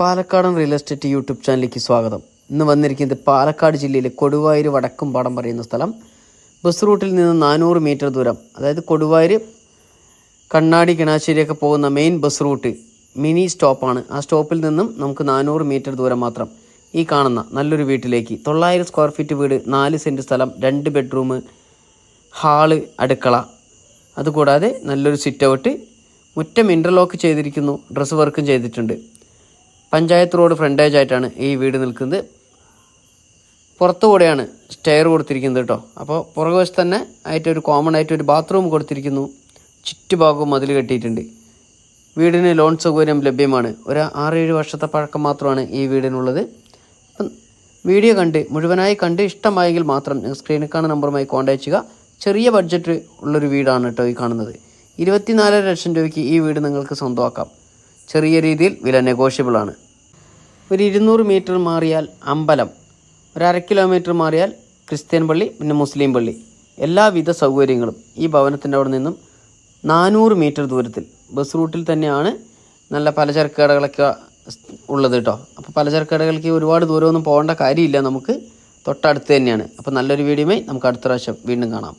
പാലക്കാടൻ real estate YouTube ചാനലിലേക്ക് സ്വാഗതം. ഇന്ന് വന്നിരിക്കുന്നത് പാലക്കാട് ജില്ലയിലെ കൊടുവായൂർ വടക്കും പാടം പറയുന്ന സ്ഥലം. ബസ് റൂട്ടിൽ നിന്ന് നാനൂറ് മീറ്റർ ദൂരം അതായത് കൊടുവായൂർ കണ്ണാടി കിണാശ്ശേരിയൊക്കെ പോകുന്ന മെയിൻ ബസ് റൂട്ട് മിനി സ്റ്റോപ്പാണ് ആ സ്റ്റോപ്പിൽ നിന്നും നമുക്ക് നാനൂറ് മീറ്റർ ദൂരം മാത്രം ഈ കാണുന്ന നല്ലൊരു വീട്ടിലേക്ക്. തൊള്ളായിരം സ്ക്വയർ ഫീറ്റ് വീട് നാല് സെന്റ് സ്ഥലം രണ്ട് ബെഡ്റൂം ഹാൾ അടുക്കള. അതുകൂടാതെ നല്ലൊരു സിറ്റ് ഔട്ട് മുറ്റം ഇന്റർലോക്ക് ചെയ്തിരിക്കുന്നു ഡ്രസ്സ് വർക്കും ചെയ്തിട്ടുണ്ട്. പഞ്ചായത്ത് റോഡ് ഫ്രണ്ടേജ് ആയിട്ടാണ് ഈ വീട് നിൽക്കുന്നത്. പുറത്തു കൂടെയാണ് സ്റ്റെയർ കൊടുത്തിരിക്കുന്നത് കേട്ടോ അപ്പോൾ പുറകുവശത്ത് തന്നെ ആയിട്ട് ഒരു കോമൺ ആയിട്ട് ഒരു ബാത്റൂം കൊടുത്തിരിക്കുന്നു. ചുറ്റുഭാഗവും മതിൽ കെട്ടിയിട്ടുണ്ട്. വീടിന് ലോൺ സൗകര്യം ലഭ്യമാണ്. ഒരു ആറേഴ് വർഷത്തെ പഴക്കം മാത്രമാണ് ഈ വീടിനുള്ളത്. അപ്പം വീഡിയോ കണ്ട് മുഴുവനായി കണ്ട് ഇഷ്ടമായെങ്കിൽ മാത്രം സ്ക്രീനിൽ കാണുന്ന നമ്പറുമായി കോൺടാക്ട് ചെയ്യുക. ചെറിയ ബഡ്ജറ്റ് ഉള്ളൊരു വീടാണ് കേട്ടോ ഈ കാണുന്നത്. ഇരുപത്തിനാലര ലക്ഷം രൂപയ്ക്ക് ഈ വീട് നിങ്ങൾക്ക് സ്വന്തമാക്കാം. ചെറിയ രീതിയിൽ വില നെഗോഷ്യബിളാണ് ഒരു ഇരുന്നൂറ് മീറ്റർ മാറിയാൽ അമ്പലം ഒരു അര കിലോമീറ്റർ മാറിയാൽ ക്രിസ്ത്യൻ പള്ളി പിന്നെ മുസ്ലിം പള്ളി. എല്ലാവിധ സൗകര്യങ്ങളും ഈ ഭവനത്തിന്റെ അവിടെ നിന്നും നാനൂറ് മീറ്റർ ദൂരത്തിൽ. ബസ് റൂട്ടിൽ തന്നെയാണ് നല്ല പലചരക്ക് കടകളൊക്കെ ഉള്ളത് കേട്ടോ. അപ്പോൾ പലചരക്ക് കടകൾക്ക് ഒരുപാട് ദൂരമൊന്നും പോകേണ്ട കാര്യമില്ല നമുക്ക്. തൊട്ടടുത്ത് തന്നെയാണ്. അപ്പോൾ നല്ലൊരു വീഡിയോയുമായി നമുക്ക് അടുത്ത പ്രാവശ്യം വീണ്ടും കാണാം.